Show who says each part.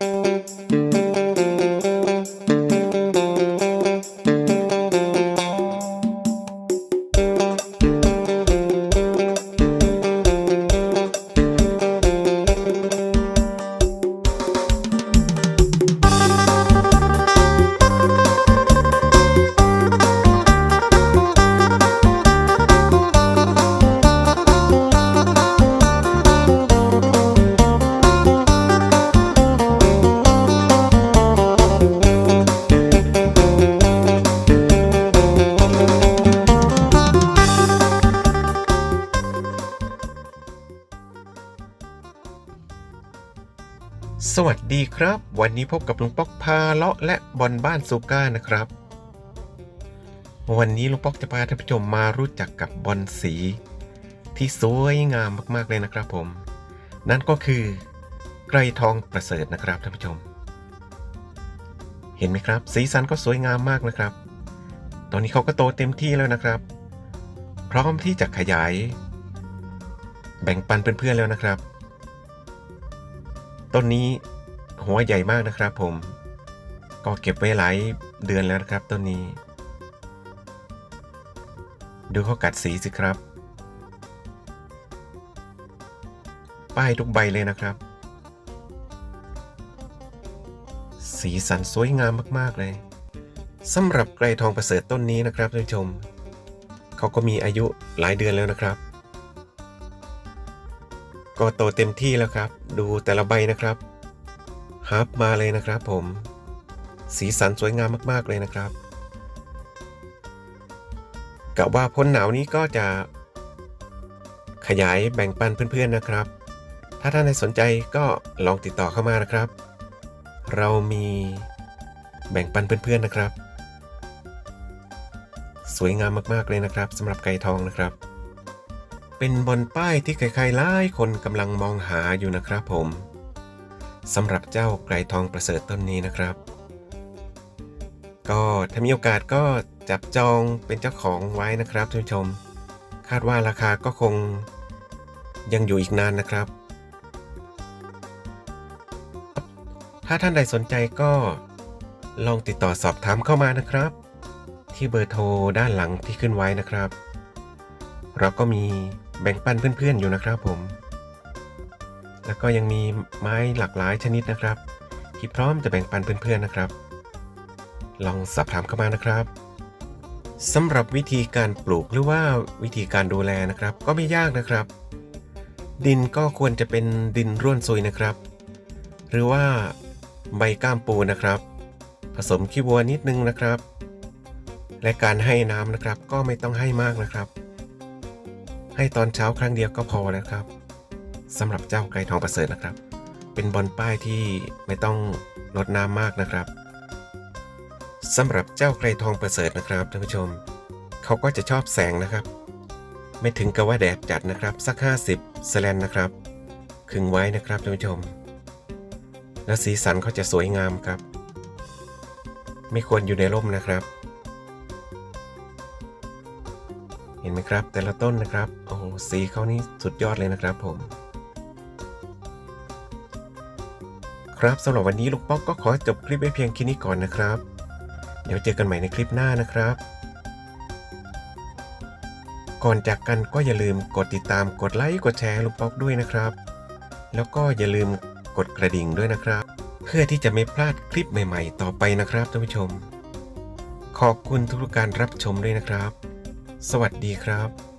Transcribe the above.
Speaker 1: Música สวัสดีครับ วันนี้พบกับลุงป๊อกพาเลาะและบอลบ้านซูก้านะครับ วันนี้ลุงป๊อกจะพาท่านผู้ชมมารู้จักกับบอลสี ที่สวยงามมากๆเลยนะครับผม นั่นก็คือไกรทองประเสริฐนะครับท่านผู้ชม เห็นไหมครับ สีสันก็สวยงามมากนะครับ ตอนนี้เขาก็โตเต็มที่แล้วนะครับ พร้อมที่จะขยาย แบ่งปันเพื่อนๆแล้วนะครับ ต้นนี้หัวใหญ่มากนะครับผม ก็เก็บไว้หลายเดือนแล้วนะครับต้นนี้ ดูเขากัดสีสิครับ ป้ายทุกใบเลยนะครับ สีสันสวยงามมากๆเลยสำหรับไกรทองประเสริฐต้นนี้นะครับท่านผู้ชม เขาก็มีอายุหลายเดือนแล้วนะครับ ก็โตเต็มที่แล้วครับ ดูแต่ละใบนะครับฮับมาเลยนะครับผม สีสันสวยงามมากๆเลยนะครับกะว่าพ้นหนาวนี้ก็จะขยายแบ่งปันเพื่อนๆนะครับ ถ้าท่านใดสนใจก็ลองติดต่อเข้ามานะครับ เรามีแบ่งปันเพื่อนๆนะครับ สวยงามมากๆเลยนะครับสำหรับไก่ทองนะครับ เป็นบนป้ายที่ใครๆหลายคนกำลังมองหาอยู่นะครับผมสำหรับเจ้าไกรทองประเสริฐต้นนี้นะครับ ก็ถ้ามีโอกาสก็จับจองเป็นเจ้าของไว้นะครับท่านผู้ชม คาดว่าราคาก็คงยังอยู่อีกนานนะครับ ถ้าท่านใดสนใจก็ลองติดต่อสอบถามเข้ามานะครับ ที่เบอร์โทรด้านหลังที่ขึ้นไว้นะครับ เราก็มี แบ่งปันเพื่อนๆอยู่นะครับผม แล้วก็ยังมีไม้หลากหลายชนิดนะครับที่พร้อมจะแบ่งปันเพื่อนๆนะครับ ลองสอบถามเข้ามานะครับสำหรับวิธีการปลูกหรือว่าวิธีการดูแลนะครับ ก็ไม่ยากนะครับ ดินก็ควรจะเป็นดินร่วนซุยนะครับ หรือว่าใบก้ามปูนะครับ ผสมขี้วัวนิดนึงนะครับ และการให้น้ำนะครับก็ไม่ต้องให้มากนะครับ ให้ตอนเช้าครั้งเดียวก็พอแล้วครับสำหรับเจ้าไก่ทองประเสริฐนะครับ เป็นบอลป้ายที่ไม่ต้องลดน้ำมากนะครับสำหรับเจ้าไก่ทองประเสริฐนะครับท่านผู้ชม เขาก็จะชอบแสงนะครับ ไม่ถึงกับว่าแดดจัดนะครับ สัก 50สแลนนะครับขึงไว้นะครับท่านผู้ชม และสีสันเขาจะสวยงามครับ ไม่ควรอยู่ในร่มนะครับ เห็นไหมครับ แต่ละต้นนะครับ โอ้โหสีเขานี่สุดยอดเลยนะครับผม ครับสำหรับวันนี้ลูกป๊อกก็ขอจบคลิปไว้เพียงแค่นี้ก่อนนะครับ เดี๋ยวเจอกันใหม่ในคลิปหน้านะครับ ก่อนจากกันก็อย่าลืมกดติดตามกดไลค์กดแชร์ลูกป๊อกด้วยนะครับ แล้วก็อย่าลืมกดกระดิ่งด้วยนะครับ เพื่อที่จะไม่พลาดคลิปใหม่ ๆ ต่อไปนะครับท่านผู้ชม ขอบคุณทุกการรับชมด้วยนะครับ สวัสดีครับ